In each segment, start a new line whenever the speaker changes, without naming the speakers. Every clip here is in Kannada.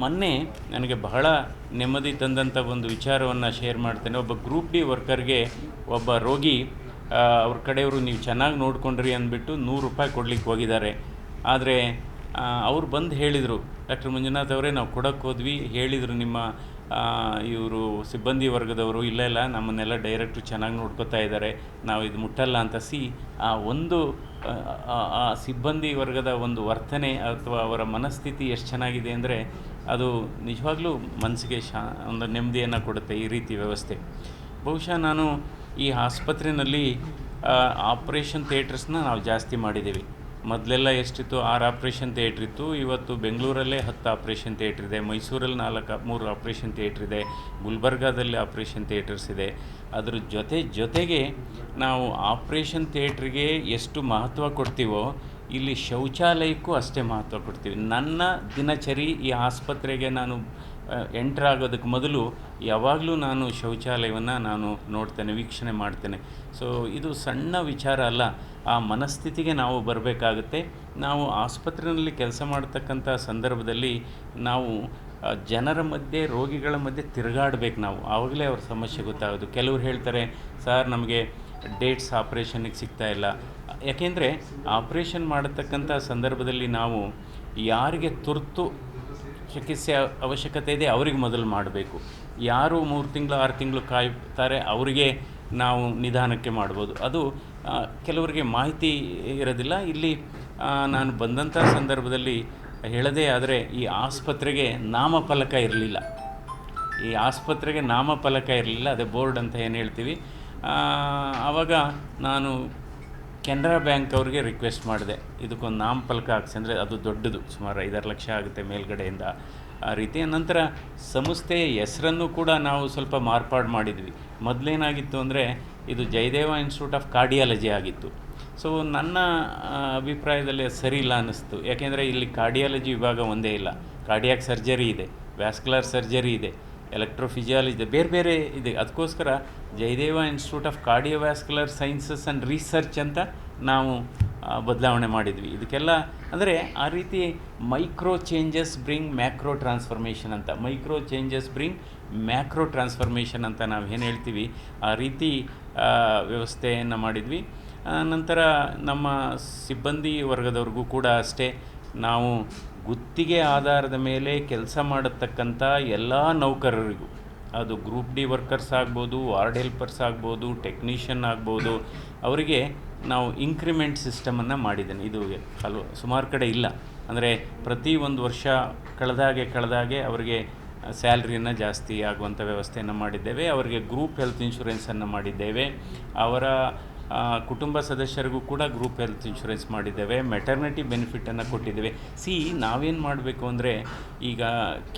ಮೊನ್ನೆ ನನಗೆ ಬಹಳ ನೆಮ್ಮದಿ ತಂದಂಥ ಒಂದು ವಿಚಾರವನ್ನು ಶೇರ್ ಮಾಡ್ತೇನೆ. ಒಬ್ಬ ಗ್ರೂಪ್ ಡಿ ವರ್ಕರ್ಗೆ ಒಬ್ಬ ರೋಗಿ ಅವ್ರ ಕಡೆಯವರು ನೀವು ಚೆನ್ನಾಗಿ ನೋಡ್ಕೊಂಡ್ರಿ ಅಂದ್ಬಿಟ್ಟು ನೂರು ರೂಪಾಯಿ ಕೊಡ್ಲಿಕ್ಕೆ ಹೋಗಿದ್ದಾರೆ. ಆದರೆ ಅವ್ರು ಬಂದು ಹೇಳಿದರು, ಡಾಕ್ಟರ್ ಮಂಜುನಾಥ್ ಅವರೇ, ನಾವು ಕೊಡೋಕ್ಕೆ ಹೋದ್ವಿ. ಹೇಳಿದರು ನಿಮ್ಮ ಇವರು ಸಿಬ್ಬಂದಿ ವರ್ಗದವರು, ಇಲ್ಲ ಇಲ್ಲ, ನಮ್ಮನ್ನೆಲ್ಲ ಡೈರೆಕ್ಟ್ರು ಚೆನ್ನಾಗಿ ನೋಡ್ಕೋತಾ ಇದ್ದಾರೆ, ನಾವು ಇದು ಮುಟ್ಟಲ್ಲ ಅಂತ. ಸಿ, ಆ ಒಂದು ಆ ಸಿಬ್ಬಂದಿ ವರ್ಗದ ಒಂದು ವರ್ತನೆ ಅಥವಾ ಅವರ ಮನಸ್ಥಿತಿ ಎಷ್ಟು ಚೆನ್ನಾಗಿದೆ ಅಂದರೆ ಅದು ನಿಜವಾಗ್ಲೂ ಮನಸ್ಸಿಗೆ ಶಾ, ಒಂದು ನೆಮ್ಮದಿಯನ್ನು ಕೊಡುತ್ತೆ ಈ ರೀತಿ ವ್ಯವಸ್ಥೆ. ಬಹುಶಃ ನಾನು ಈ ಆಸ್ಪತ್ರೆಯಲ್ಲಿ ಆಪ್ರೇಷನ್ ಥಿಯೇಟರ್ಸ್ನ ನಾವು ಜಾಸ್ತಿ ಮಾಡಿದ್ದೀವಿ. ಮೊದಲೆಲ್ಲ ಎಷ್ಟಿತ್ತು, ಆರು ಆಪ್ರೇಷನ್ ಥಿಯೇಟ್ರ್ ಇತ್ತು. ಇವತ್ತು ಬೆಂಗಳೂರಲ್ಲೇ ಹತ್ತು ಆಪ್ರೇಷನ್ ಥಿಯೇಟ್ರ್ ಇದೆ. ಮೈಸೂರಲ್ಲಿ ನಾಲ್ಕು, ಮೂರು ಆಪ್ರೇಷನ್ ಥಿಯೇಟ್ರ್ ಇದೆ. ಗುಲ್ಬರ್ಗಾದಲ್ಲಿ ಆಪ್ರೇಷನ್ ಥಿಯೇಟರ್ಸ್ ಇದೆ. ಅದ್ರ ಜೊತೆ, ಜೊತೆಗೆ ನಾವು ಆಪ್ರೇಷನ್ ಥಿಯೇಟ್ರಿಗೆ ಎಷ್ಟು ಮಹತ್ವ ಕೊಡ್ತೀವೋ ಇಲ್ಲಿ ಶೌಚಾಲಯಕ್ಕೂ ಅಷ್ಟೇ ಮಹತ್ವ ಕೊಡ್ತೀವಿ. ನನ್ನ ದಿನಚರಿ ಈ ಆಸ್ಪತ್ರೆಗೆ ನಾನು ಎಂಟ್ರ್ ಆಗೋದಕ್ಕೆ ಮೊದಲು ಯಾವಾಗಲೂ ನಾನು ಶೌಚಾಲಯವನ್ನು ನಾನು ನೋಡ್ತೇನೆ, ವೀಕ್ಷಣೆ ಮಾಡ್ತೇನೆ. ಸೊ ಇದು ಸಣ್ಣ ವಿಚಾರ ಅಲ್ಲ. ಆ ಮನಸ್ಥಿತಿಗೆ ನಾವು ಬರಬೇಕಾಗುತ್ತೆ. ನಾವು ಆಸ್ಪತ್ರೆಯಲ್ಲಿ ಕೆಲಸ ಮಾಡ್ತಕ್ಕಂಥ ಸಂದರ್ಭದಲ್ಲಿ ನಾವು ಜನರ ಮಧ್ಯೆ, ರೋಗಿಗಳ ಮಧ್ಯೆ ತಿರುಗಾಡ್ಬೇಕು ನಾವು. ಆವಾಗಲೇ ಅವ್ರ ಸಮಸ್ಯೆ ಗೊತ್ತಾಗೋದು. ಕೆಲವ್ರು ಹೇಳ್ತಾರೆ, ಸರ್, ನಮಗೆ ಡೇಟ್ಸ್ ಆಪ್ರೇಷನ್ಗೆ ಸಿಗ್ತಾ ಇಲ್ಲ. ಯಾಕೆಂದರೆ ಆಪ್ರೇಷನ್ ಮಾಡತಕ್ಕಂಥ ಸಂದರ್ಭದಲ್ಲಿ ನಾವು ಯಾರಿಗೆ ತುರ್ತು ಚಿಕಿತ್ಸೆ ಅವಶ್ಯಕತೆ ಇದೆ, ಅವ್ರಿಗೆ ಮೊದಲು ಮಾಡಬೇಕು. ಯಾರು ಮೂರು ತಿಂಗಳು, ಆರು ತಿಂಗಳು ಕಾಯ್ತಾರೆ ಅವರಿಗೆ ನಾವು ನಿಧಾನಕ್ಕೆ ಮಾಡ್ಬೋದು. ಅದು ಕೆಲವರಿಗೆ ಮಾಹಿತಿ ಇರೋದಿಲ್ಲ. ಇಲ್ಲಿ ನಾನು ಬಂದಂಥ ಸಂದರ್ಭದಲ್ಲಿ ಹೇಳದೇ ಆದರೆ ಈ ಆಸ್ಪತ್ರೆಗೆ ನಾಮಫಲಕ ಇರಲಿಲ್ಲ. ಈ ಆಸ್ಪತ್ರೆಗೆ ನಾಮಫಲಕ ಇರಲಿಲ್ಲ, ಅದೇ ಬೋರ್ಡ್ ಅಂತ ಏನು ಹೇಳ್ತೀವಿ? ಆವಾಗ ನಾನು ಕೆನರಾ ಬ್ಯಾಂಕ್ ಅವ್ರಿಗೆ ರಿಕ್ವೆಸ್ಟ್ ಮಾಡಿದೆ. ಇದಕ್ಕೊಂದು ನಾಮಫಲಕ ಹಾಕ್ಸಿ ಅಂದರೆ ಅದು ದೊಡ್ಡದು, ಸುಮಾರು ಐದಾರು ಲಕ್ಷ ಆಗುತ್ತೆ ಮೇಲ್ಗಡೆಯಿಂದ. ಆ ರೀತಿ ನಂತರ ಸಂಸ್ಥೆಯ ಹೆಸರನ್ನು ಕೂಡ ನಾವು ಸ್ವಲ್ಪ ಮಾರ್ಪಾಡು ಮಾಡಿದ್ವಿ. ಮೊದಲೇನಾಗಿತ್ತು ಅಂದರೆ ಇದು ಜಯದೇವ ಇನ್ಸ್ಟಿಟ್ಯೂಟ್ ಆಫ್ ಕಾರ್ಡಿಯಾಲಜಿ ಆಗಿತ್ತು. ಸೊ ನನ್ನ ಅಭಿಪ್ರಾಯದಲ್ಲಿ ಸರಿ ಇಲ್ಲ ಅನ್ನಿಸ್ತು. ಯಾಕೆಂದರೆ ಇಲ್ಲಿ ಕಾರ್ಡಿಯಾಲಜಿ ವಿಭಾಗ ಒಂದೇ ಇಲ್ಲ. ಕಾರ್ಡಿಯಾಕ್ ಸರ್ಜರಿ ಇದೆ ವ್ಯಾಸ್ಕ್ಯುಲರ್ ಸರ್ಜರಿ ಇದೆ. ಎಲೆಕ್ಟ್ರೋಫಿಸಿಯಾಲಜಿ ಇದೆ ಬೇರೆ ಬೇರೆ ಇದೆ. ಅದಕ್ಕೋಸ್ಕರ Jayadeva Institute of Cardiovascular Sciences and Research ಅಂತ ನಾವು ಬದಲಾವಣೆ ಮಾಡಿದ್ವಿ. ಇದಕ್ಕೆಲ್ಲ ಅಂದರೆ ಆ ರೀತಿ micro changes bring macro transformation ಅಂತ. Micro changes bring macro transformation ಅಂತ ನಾವು ಏನು ಹೇಳ್ತೀವಿ? ಆ ರೀತಿ ವ್ಯವಸ್ಥೆಯನ್ನು ಮಾಡಿದ್ವಿ. ನಂತರ ನಮ್ಮ ಸಿಬ್ಬಂದಿ ವರ್ಗದವ್ರಿಗೂ ಕೂಡ ಅಷ್ಟೇ ನಾವು ಗುತ್ತಿಗೆ ಆಧಾರದ ಮೇಲೆ ಕೆಲಸ ಮಾಡತಕ್ಕಂಥ ಎಲ್ಲ ನೌಕರರಿಗೂ, ಅದು ಗ್ರೂಪ್ ಡಿ ವರ್ಕರ್ಸ್ ಆಗ್ಬೋದು, ವಾರ್ಡ್ ಹೆಲ್ಪರ್ಸ್ ಆಗ್ಬೋದು, ಟೆಕ್ನಿಷಿಯನ್ ಆಗ್ಬೋದು, ಅವರಿಗೆ ನಾವು ಇನ್ಕ್ರಿಮೆಂಟ್ ಸಿಸ್ಟಮನ್ನು ಮಾಡಿದ್ದೇನೆ. ಇದು ಹಲವು ಸುಮಾರು ಕಡೆ ಇಲ್ಲ. ಅಂದರೆ ಪ್ರತಿ ಒಂದು ವರ್ಷ ಕಳೆದಾಗೆ ಕಳೆದಾಗೆ ಅವರಿಗೆ ಸ್ಯಾಲ್ರಿಯನ್ನು ಜಾಸ್ತಿ ಆಗುವಂಥ ವ್ಯವಸ್ಥೆಯನ್ನು ಮಾಡಿದ್ದೇವೆ. ಅವರಿಗೆ ಗ್ರೂಪ್ ಹೆಲ್ತ್ ಇನ್ಶೂರೆನ್ಸನ್ನು ಮಾಡಿದ್ದೇವೆ. ಅವರ ಕುಟುಂಬ ಸದಸ್ಯರಿಗೂ ಕೂಡ ಗ್ರೂಪ್ ಹೆಲ್ತ್ ಇನ್ಶೂರೆನ್ಸ್ ಮಾಡಿದ್ದೇವೆ ಮೆಟರ್ನಿಟಿ ಬೆನಿಫಿಟನ್ನು ಕೊಟ್ಟಿದ್ದೇವೆ. ಸಿ ನಾವೇನು ಮಾಡಬೇಕು ಅಂದರೆ, ಈಗ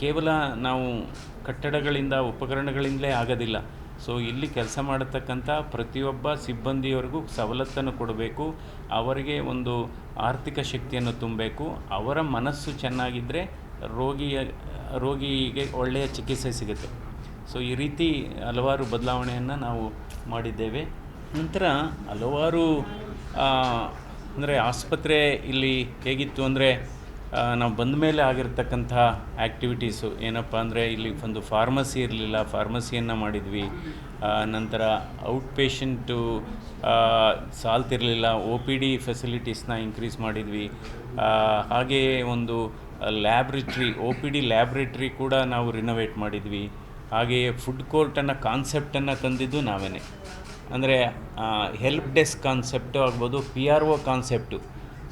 ಕೇವಲ ನಾವು ಕಟ್ಟಡಗಳಿಂದ, ಉಪಕರಣಗಳಿಂದಲೇ ಆಗೋದಿಲ್ಲ. ಸೊ ಇಲ್ಲಿ ಕೆಲಸ ಮಾಡತಕ್ಕಂಥ ಪ್ರತಿಯೊಬ್ಬ ಸಿಬ್ಬಂದಿಯವರಿಗೂ ಸವಲತ್ತನ್ನು ಕೊಡಬೇಕು, ಅವರಿಗೆ ಒಂದು ಆರ್ಥಿಕ ಶಕ್ತಿಯನ್ನು ತುಂಬಬೇಕು, ಅವರ ಮನಸ್ಸು ಚೆನ್ನಾಗಿದ್ದರೆ ರೋಗಿಯ, ರೋಗಿಗೆ ಒಳ್ಳೆಯ ಚಿಕಿತ್ಸೆ ಸಿಗುತ್ತೆ. ಸೊ ಈ ರೀತಿ ಹಲವಾರು ಬದಲಾವಣೆಯನ್ನು ನಾವು ಮಾಡಿದ್ದೇವೆ. ನಂತರ ಹಲವಾರು ಅಂದರೆ ಆಸ್ಪತ್ರೆ ಇಲ್ಲಿ ಹೇಗಿತ್ತು ಅಂದರೆ ನಾವು ಬಂದ ಮೇಲೆ ಆಗಿರ್ತಕ್ಕಂಥ ಆ್ಯಕ್ಟಿವಿಟೀಸು ಏನಪ್ಪ ಅಂದರೆ ಇಲ್ಲಿ ಒಂದು ಫಾರ್ಮಸಿ ಇರಲಿಲ್ಲ ಫಾರ್ಮಸಿಯನ್ನು ಮಾಡಿದ್ವಿ. ನಂತರ ಔಟ್ ಪೇಷಂಟು ಸಾಲ್ತಿರಲಿಲ್ಲ ಒ ಪಿ ಡಿ ಫೆಸಿಲಿಟೀಸ್ನ ಇನ್ಕ್ರೀಸ್ ಮಾಡಿದ್ವಿ. ಹಾಗೆಯೇ ಒಂದು laboratory O P D laboratory ಕೂಡ ನಾವು ರಿನೋವೇಟ್ ಮಾಡಿದ್ವಿ. ಹಾಗೆಯೇ ಫುಡ್ ಕೋರ್ಟನ್ನು ಕಾನ್ಸೆಪ್ಟನ್ನು ತಂದಿದ್ದು ನಾವೇ ಅಂದರೆ ಹೆಲ್ಪ್ ಡೆಸ್ಕ್ ಕಾನ್ಸೆಪ್ಟು ಆಗ್ಬೋದು P R O concept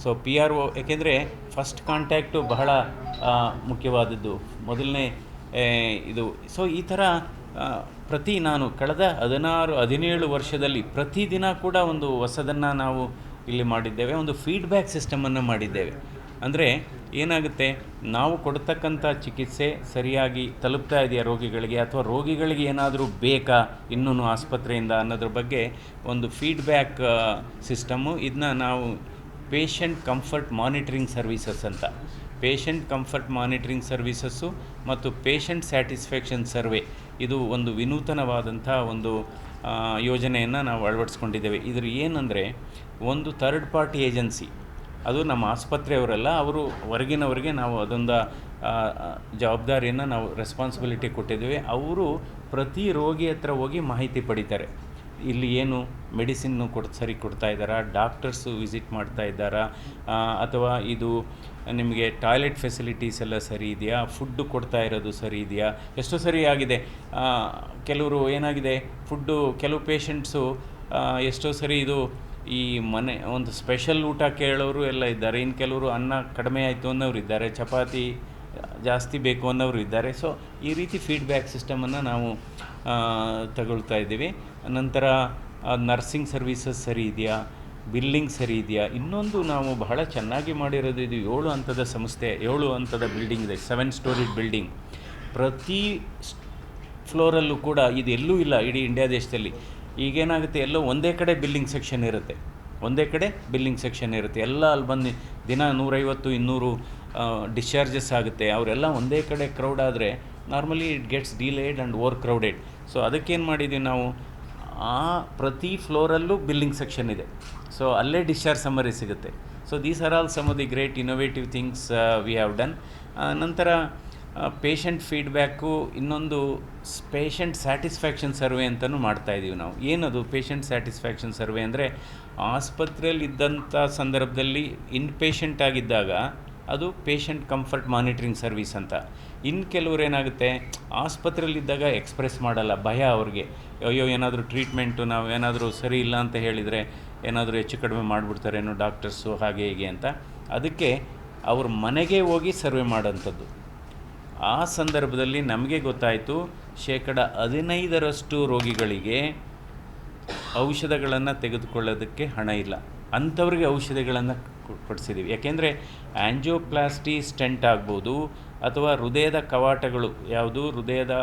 so P R O ಏಕೆಂದರೆ ಫಸ್ಟ್ ಕಾಂಟ್ಯಾಕ್ಟು ಬಹಳ ಮುಖ್ಯವಾದದ್ದು. ಮೊದಲನೇ ಇದು. ಸೊ ಈ ಥರ ಪ್ರತಿ ನಾನು ಕಳೆದ ಹದಿನಾರು, ಹದಿನೇಳು ವರ್ಷದಲ್ಲಿ ಪ್ರತಿದಿನ ಕೂಡ ಒಂದು ಹೊಸದನ್ನು ನಾವು ಇಲ್ಲಿ ಮಾಡಿದ್ದೇವೆ. ಒಂದು ಫೀಡ್ಬ್ಯಾಕ್ ಸಿಸ್ಟಮನ್ನು ಮಾಡಿದ್ದೇವೆ. ಅಂದರೆ ಏನಾಗುತ್ತೆ? ನಾವು ಕೊಡ್ತಕ್ಕಂಥ ಚಿಕಿತ್ಸೆ ಸರಿಯಾಗಿ ತಲುಪ್ತಾ ಇದೆಯಾ ರೋಗಿಗಳಿಗೆ? ಅಥವಾ ರೋಗಿಗಳಿಗೆ ಏನಾದರೂ ಬೇಕಾ? ಇನ್ನೂ ಆಸ್ಪತ್ರೆಯಿಂದ ಅನ್ನೋದ್ರ ಬಗ್ಗೆ ಒಂದು ಫೀಡ್ಬ್ಯಾಕ್ ಸಿಸ್ಟಮು ಇದನ್ನ ನಾವು ಪೇಷಂಟ್ ಕಂಫರ್ಟ್ ಮಾನಿಟ್ರಿಂಗ್ ಸರ್ವಿಸಸ್ ಅಂತ. ಪೇಷಂಟ್ ಕಂಫರ್ಟ್ ಮಾನಿಟ್ರಿಂಗ್ ಸರ್ವಿಸಸ್ಸು ಮತ್ತು ಪೇಷಂಟ್ ಸ್ಯಾಟಿಸ್ಫ್ಯಾಕ್ಷನ್ ಸರ್ವೆ ಇದು ಒಂದು ವಿನೂತನವಾದಂಥ ಒಂದು ಯೋಜನೆಯನ್ನು ನಾವು ಅಳವಡಿಸ್ಕೊಂಡಿದ್ದೇವೆ. ಇದ್ರ ಏನಂದರೆ, ಒಂದು ಥರ್ಡ್ ಪಾರ್ಟಿ ಏಜೆನ್ಸಿ ಅದು ನಮ್ಮ ಆಸ್ಪತ್ರೆಯವರಲ್ಲ ಅವರು ಹೊರಗಿನವರಿಗೆ ನಾವು ಅದೊಂದು ಜವಾಬ್ದಾರಿಯನ್ನು ನಾವು ರೆಸ್ಪಾನ್ಸಿಬಿಲಿಟಿ ಕೊಟ್ಟಿದ್ದೀವಿ. ಅವರು ಪ್ರತಿ ರೋಗಿ ಹತ್ರ ಹೋಗಿ ಮಾಹಿತಿ ಪಡಿತಾರೆ. ಇಲ್ಲಿ ಏನು ಮೆಡಿಸಿನ್ನು ಕೊಡ್, ಸರಿ ಕೊಡ್ತಾ ಇದ್ದಾರಾ ಡಾಕ್ಟರ್ಸು ವಿಸಿಟ್ ಮಾಡ್ತಾ ಇದ್ದಾರಾ ಅಥವಾ ಇದು ನಿಮಗೆ ಟಾಯ್ಲೆಟ್ ಫೆಸಿಲಿಟೀಸ್ ಎಲ್ಲ ಸರಿ ಇದೆಯಾ ಫುಡ್ಡು ಕೊಡ್ತಾ ಇರೋದು ಸರಿ ಇದೆಯಾ, ಎಷ್ಟೋ ಸರಿ ಆಗಿದೆ. ಕೆಲವರು ಏನಾಗಿದೆ ಫುಡ್ಡು ಕೆಲವು ಪೇಷಂಟ್ಸು ಎಷ್ಟೋ ಸರಿ ಇದು ಈ ಮನೆ, ಒಂದು ಸ್ಪೆಷಲ್ ಊಟ ಕೇಳೋರು ಎಲ್ಲ ಇದ್ದಾರೆ. ಇನ್ನು ಕೆಲವರು ಅನ್ನ ಕಡಿಮೆ ಆಯಿತು ಅನ್ನೋರು ಇದ್ದಾರೆ, ಚಪಾತಿ ಜಾಸ್ತಿ ಬೇಕು ಅನ್ನೋರು ಇದ್ದಾರೆ. ಸೊ ಈ ರೀತಿ ಫೀಡ್ಬ್ಯಾಕ್ ಸಿಸ್ಟಮನ್ನು ನಾವು ತಗೊಳ್ತಾ ಇದ್ದೀವಿ. ನಂತರ ನರ್ಸಿಂಗ್ ಸರ್ವೀಸಸ್ ಸರಿ ಇದೆಯಾ? ಬಿಲ್ಡಿಂಗ್ ಸರಿ ಇದೆಯಾ? ಇನ್ನೊಂದು ನಾವು ಬಹಳ ಚೆನ್ನಾಗಿ ಮಾಡಿರೋದು ಇದು ಏಳು ಹಂತದ ಸಂಸ್ಥೆ, ಏಳು ಹಂತದ ಬಿಲ್ಡಿಂಗ್ ಇದೆ ಸೆವೆನ್ ಸ್ಟೋರಿಡ್ ಬಿಲ್ಡಿಂಗ್ ಪ್ರತಿ ಫ್ಲೋರಲ್ಲೂ ಕೂಡ ಇದು ಇಲ್ಲ, ಇಡೀ ಇಂಡಿಯಾ ದೇಶದಲ್ಲಿ. ಈಗೇನಾಗುತ್ತೆ, ಎಲ್ಲೋ ಒಂದೇ ಕಡೆ ಬಿಲ್ಲಿಂಗ್ ಸೆಕ್ಷನ್ ಇರುತ್ತೆ. ಒಂದೇ ಕಡೆ ಬಿಲ್ಲಿಂಗ್ ಸೆಕ್ಷನ್ ಇರುತ್ತೆ. ಎಲ್ಲ ಅಲ್ಲಿ ಬಂದು ದಿನ ನೂರೈವತ್ತು, ಇನ್ನೂರು ಡಿಸ್ಚಾರ್ಜಸ್ ಆಗುತ್ತೆ. ಅವರೆಲ್ಲ ಒಂದೇ ಕಡೆ ಕ್ರೌಡ್ ಆದರೆ normally it gets delayed and over crowded so ಅದಕ್ಕೇನು ಮಾಡಿದ್ದೀವಿ ನಾವು? ಆ ಪ್ರತಿ ಫ್ಲೋರಲ್ಲೂ ಬಿಲ್ಲಿಂಗ್ ಸೆಕ್ಷನ್ ಇದೆ. ಸೊ ಅಲ್ಲೇ ಡಿಸ್ಚಾರ್ಜ್ ಸಮರಿ ಸಿಗುತ್ತೆ. So these are all some of the great innovative things we have done ನಂತರ ಪೇಷಂಟ್ ಫೀಡ್ಬ್ಯಾಕು ಇನ್ನೊಂದು ಪೇಷಂಟ್ ಸ್ಯಾಟಿಸ್ಫ್ಯಾಕ್ಷನ್ ಸರ್ವೆ ಅಂತಲೂ ಮಾಡ್ತಾ ಇದ್ದೀವಿ ನಾವು. ಏನದು ಪೇಷಂಟ್ ಸ್ಯಾಟಿಸ್ಫ್ಯಾಕ್ಷನ್ ಸರ್ವೆ ಅಂದರೆ ಆಸ್ಪತ್ರೆಯಲ್ಲಿ ಇದ್ದಂಥ ಸಂದರ್ಭದಲ್ಲಿ ಇನ್ ಪೇಷಂಟ್ ಆಗಿದ್ದಾಗ, ಅದು ಪೇಷಂಟ್ ಕಂಫರ್ಟ್ ಮಾನಿಟ್ರಿಂಗ್ ಸರ್ವಿಸ್ ಅಂತ. ಇನ್ನು ಕೆಲವ್ರು ಏನಾಗುತ್ತೆ, ಆಸ್ಪತ್ರೆಯಲ್ಲಿದ್ದಾಗ ಎಕ್ಸ್ಪ್ರೆಸ್ ಮಾಡಲ್ಲ, ಭಯ ಅವ್ರಿಗೆ. ಅಯ್ಯೋ, ಏನಾದರೂ ಟ್ರೀಟ್ಮೆಂಟು ನಾವು ಏನಾದರೂ ಸರಿ ಇಲ್ಲ ಅಂತ ಹೇಳಿದರೆ, ಏನಾದರೂ ಹೆಚ್ಚು ಕಡಿಮೆ ಮಾಡಿಬಿಡ್ತಾರೇನೋ ಡಾಕ್ಟರ್ಸು ಹಾಗೆ ಹೀಗೆ ಅಂತ. ಅದಕ್ಕೆ ಅವ್ರ ಮನೆಗೆ ಹೋಗಿ ಸರ್ವೆ ಮಾಡೋಂಥದ್ದು. ಆ ಸಂದರ್ಭದಲ್ಲಿ ನಮಗೆ ಗೊತ್ತಾಯಿತು ಶೇಕಡ ಹದಿನೈದರಷ್ಟು ರೋಗಿಗಳಿಗೆ ಔಷಧಗಳನ್ನು ತೆಗೆದುಕೊಳ್ಳೋದಕ್ಕೆ ಹಣ ಇಲ್ಲ. ಅಂಥವ್ರಿಗೆ ಔಷಧಿಗಳನ್ನು ಕೊಡಿಸಿದ್ದೀವಿ ಯಾಕೆಂದರೆ ಆ್ಯಂಜಿಯೋಪ್ಲಾಸ್ಟಿ ಸ್ಟೆಂಟ್ ಆಗ್ಬೋದು ಅಥವಾ ಹೃದಯದ ಕವಾಟಗಳು, ಯಾವುದು ಹೃದಯದ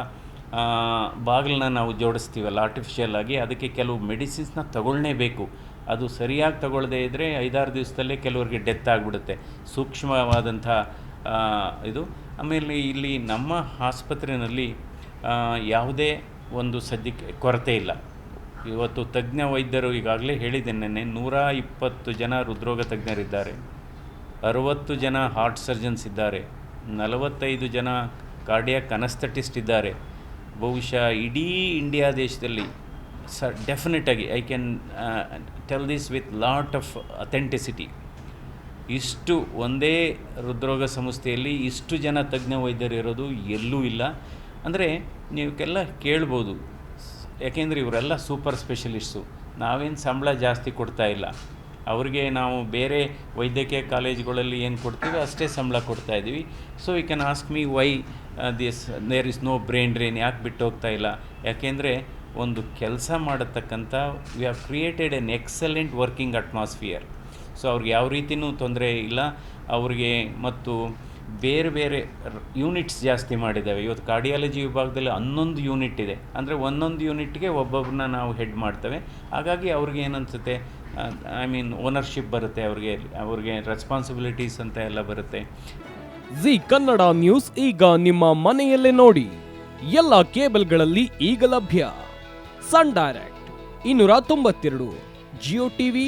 ಬಾಗಿಲನ್ನ ನಾವು ಜೋಡಿಸ್ತೀವಲ್ಲ ಆರ್ಟಿಫಿಷಿಯಲ್ ಆಗಿ ಅದಕ್ಕೆ ಕೆಲವು ಮೆಡಿಸಿನ್ಸ್ನ ತಗೊಳ್ಳೇಬೇಕು ಅದು ಸರಿಯಾಗಿ ತಗೊಳ್ಳದೇ ಇದ್ದರೆ ಐದಾರು ದಿವಸದಲ್ಲೇ ಕೆಲವರಿಗೆ ಡೆತ್ ಆಗಿಬಿಡುತ್ತೆ. ಸೂಕ್ಷ್ಮವಾದಂಥ ಇದು ಆಮೇಲೆ ಇಲ್ಲಿ ನಮ್ಮ ಆಸ್ಪತ್ರೆಯಲ್ಲಿ ಯಾವುದೇ ಒಂದು ಸದ್ಯಕ್ಕೆ ಕೊರತೆ ಇಲ್ಲ. ಇವತ್ತು ತಜ್ಞ ವೈದ್ಯರು ಈಗಾಗಲೇ ಹೇಳಿದ್ದೇನೆ ನೂರ ಇಪ್ಪತ್ತು ಜನ ಹೃದ್ರೋಗ ತಜ್ಞರಿದ್ದಾರೆ. ಅರುವತ್ತು ಜನ ಹಾರ್ಟ್ ಸರ್ಜನ್ಸ್ ಇದ್ದಾರೆ. ನಲವತ್ತೈದು ಜನ ಕಾರ್ಡಿಯಾಕ್ ಅನಸ್ತಟಿಸ್ಟ್ ಇದ್ದಾರೆ. ಬಹುಶಃ ಇಡೀ ಇಂಡಿಯಾ ದೇಶದಲ್ಲಿ ಸ, ಡೆಫಿನೆಟಾಗಿ I can tell this with lot of authenticity ಇಷ್ಟು ಒಂದೇ ಹೃದ್ರೋಗ ಸಂಸ್ಥೆಯಲ್ಲಿ ಇಷ್ಟು ಜನ ತಜ್ಞ ವೈದ್ಯರು ಇರೋದು ಎಲ್ಲೂ ಇಲ್ಲ. ಅಂದರೆ ನೀವಕ್ಕೆಲ್ಲ ಕೇಳ್ಬೋದು. ಯಾಕೆಂದರೆ ಇವರೆಲ್ಲ ಸೂಪರ್ ಸ್ಪೆಷಲಿಸ್ಟು. ನಾವೇನು ಸಂಬಳ ಜಾಸ್ತಿ ಕೊಡ್ತಾ ಇಲ್ಲ. ಅವ್ರಿಗೆ ನಾವು ಬೇರೆ ವೈದ್ಯಕೀಯ ಕಾಲೇಜುಗಳಲ್ಲಿ ಏನು ಕೊಡ್ತೀವಿ ಅಷ್ಟೇ ಸಂಬಳ ಕೊಡ್ತಾ ಇದ್ದೀವಿ. So you can ask me why this there is no brain drain ಯಾಕೆ ಬಿಟ್ಟು ಹೋಗ್ತಾ ಇಲ್ಲ? ಯಾಕೆಂದರೆ ಒಂದು ಕೆಲಸ ಮಾಡತಕ್ಕಂಥ we have created an excellent working atmosphere so ಅವ್ರಿಗೆ ಯಾವ ರೀತಿಯೂ ತೊಂದರೆ ಇಲ್ಲ. ಅವ್ರಿಗೆ ಮತ್ತು ಬೇರೆ ಬೇರೆ ಯೂನಿಟ್ಸ್ ಜಾಸ್ತಿ ಮಾಡಿದ್ದಾವೆ. ಇವತ್ತು ಕಾರ್ಡಿಯಾಲಜಿ ವಿಭಾಗದಲ್ಲಿ ಹನ್ನೊಂದು ಯೂನಿಟ್ ಇದೆ. ಅಂದರೆ ಒಂದೊಂದು ಯೂನಿಟ್ಗೆ ಒಬ್ಬೊಬ್ಬರನ್ನ ನಾವು ಹೆಡ್ ಮಾಡ್ತೇವೆ. ಹಾಗಾಗಿ ಅವ್ರಿಗೆ ಏನನ್ಸುತ್ತೆ? ಐ ಮೀನ್ ಓನರ್ಶಿಪ್ ಬರುತ್ತೆ ಅವ್ರಿಗೆ ಅವ್ರಿಗೆ ರೆಸ್ಪಾನ್ಸಿಬಿಲಿಟೀಸ್ ಅಂತ ಎಲ್ಲ ಬರುತ್ತೆ.
ಜಿ ಕನ್ನಡ ನ್ಯೂಸ್ ಈಗ ನಿಮ್ಮ ಮನೆಯಲ್ಲೇ ನೋಡಿ. ಎಲ್ಲ ಕೇಬಲ್ಗಳಲ್ಲಿ ಈಗ ಲಭ್ಯ. ಸನ್ ಡೈರೆಕ್ಟ್, ಇನ್ನೂರ ತೊಂಬತ್ತೆರಡು, ಜಿಯೋ ಟಿವಿ